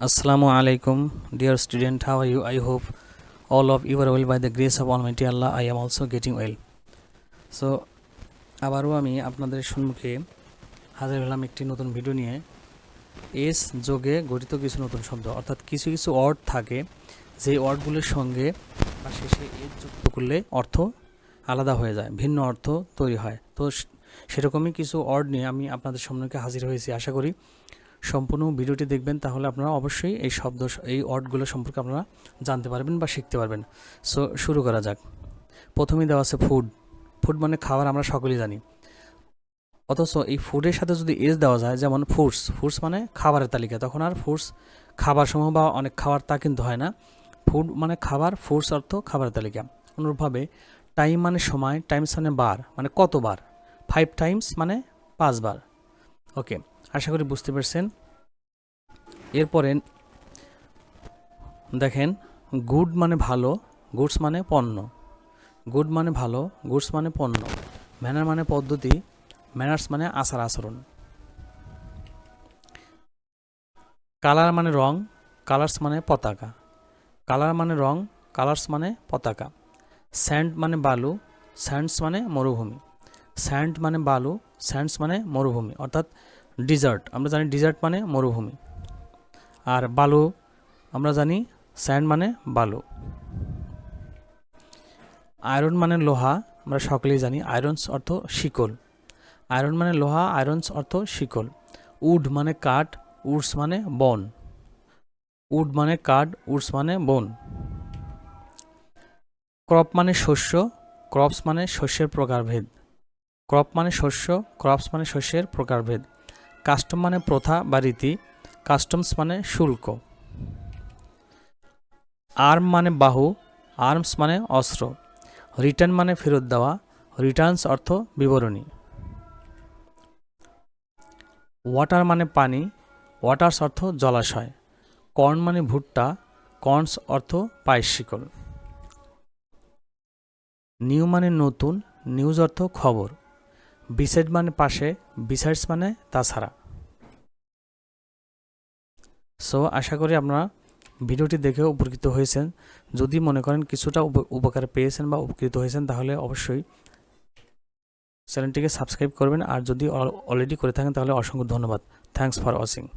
Assalamu alaikum, dear student. How are you? I hope all of you are well by the grace of Almighty Allah. I am also getting well. আবারও আমি আপনাদের সম্মুখে হাজির হলাম একটি নতুন video নিয়ে এস যোগে গঠিত কিছু নতুন শব্দ অর্থাৎ কিছু কিছু ওয়ার্ড থাকে যে ওয়ার্ডগুলোর সঙ্গে বা শেষে এস যুক্ত করলে অর্থ আলাদা হয়ে যায় ভিন্ন অর্থ তৈরি হয় তো সেরকমই কিছু ওয়ার্ড নিয়ে আমি আপনাদের সম্মুখে হাজির হয়েছি আশা করি সম্পূর্ণ ভিডিওটি দেখবেন, তাহলে আপনারা অবশ্যই এই শব্দ, এই ওয়ার্ডগুলো সম্পর্কে আপনারা জানতে পারবেন বা শিখতে পারবেন। সো, শুরু করা যাক। প্রথমেই দেওয়া আছে ফুড ফুড মানে খাবার আমরা সকলেই জানি। অথচ এই ফুডের সাথে যদি এজ দেওয়া যায়, যেমন ফুডস ফুডস মানে খাবারের তালিকা, তখন আর ফুডস খাবার সমূহ বা অনেক খাবার তা কিন্তু হয় না। ফুড মানে খাবার ফুডস অর্থ খাবারের তালিকা। অনুরূপভাবে টাইম মানে সময় টাইমস মানে বার মানে কতবার? ফাইভ টাইমস মানে পাঁচবার। ওকে আশা করি বুঝতে পারছেন। এরপরে দেখেন গুড মানে ভালো গুডস মানে পণ্য। গুড মানে ভালো গুডস মানে পণ্য। ম্যানার মানে পদ্ধতি ম্যানার্স মানে আচার আচরণ। কালার মানে রং কালার্স মানে পতাকা। কালার মানে রং কালার্স মানে পতাকা। স্যান্ড মানে বালু স্যান্ডস মানে মরুভূমি। স্যান্ড মানে বালু স্যান্ডস মানে মরুভূমি। অর্থাৎ ডিজার্ট আমরা জানি ডিজার্ট মানে মরুভূমি। আর বালু, আমরা জানি স্যান্ড মানে বালু। আয়রন মানে লোহা, আমরা সকলেই জানি। আয়রনস অর্থ শিকল। আয়রন মানে লোহা আয়রনস অর্থ শিকল। উড মানে কাঠ উডস মানে বন। উড মানে কাঠ উডস মানে বন। ক্রপ মানে শস্য ক্রপস মানে শস্যের প্রকারভেদ। ক্রপ মানে শস্য ক্রপস মানে শস্যের প্রকারভেদ। কাস্টম মানে প্রথা বা রীতি, কাস্টমস মানে শুল্ক। আর্ম মানে বাহু, আর্মস মানে অস্ত্র। রিটার্ন মানে ফেরত দেওয়া, রিটার্নস অর্থ বিবরণী। ওয়াটার মানে পানি, ওয়াটার্স অর্থ জলাশয়। কর্ন মানে ভুট্টা, কর্নস অর্থ পায়েস শিকল। নিউ মানে নতুন, নিউজ অর্থ খবর। বিসাইড মানে পাশে বিসাইডস মানে তাছাড়া। সো আশা করি আপনারা ভিডিওটি দেখে উপকৃত হয়েছেন। যদি মনে করেন কিছুটা উপ- উপকার পেয়েছেন বা উপকৃত হয়েছেন, তাহলে অবশ্যই চ্যানেলটিকে সাবস্ক্রাইব করবেন। আর যদি অলরেডি করে থাকেন, তাহলে অসংখ্য ধন্যবাদ। Thanks for watching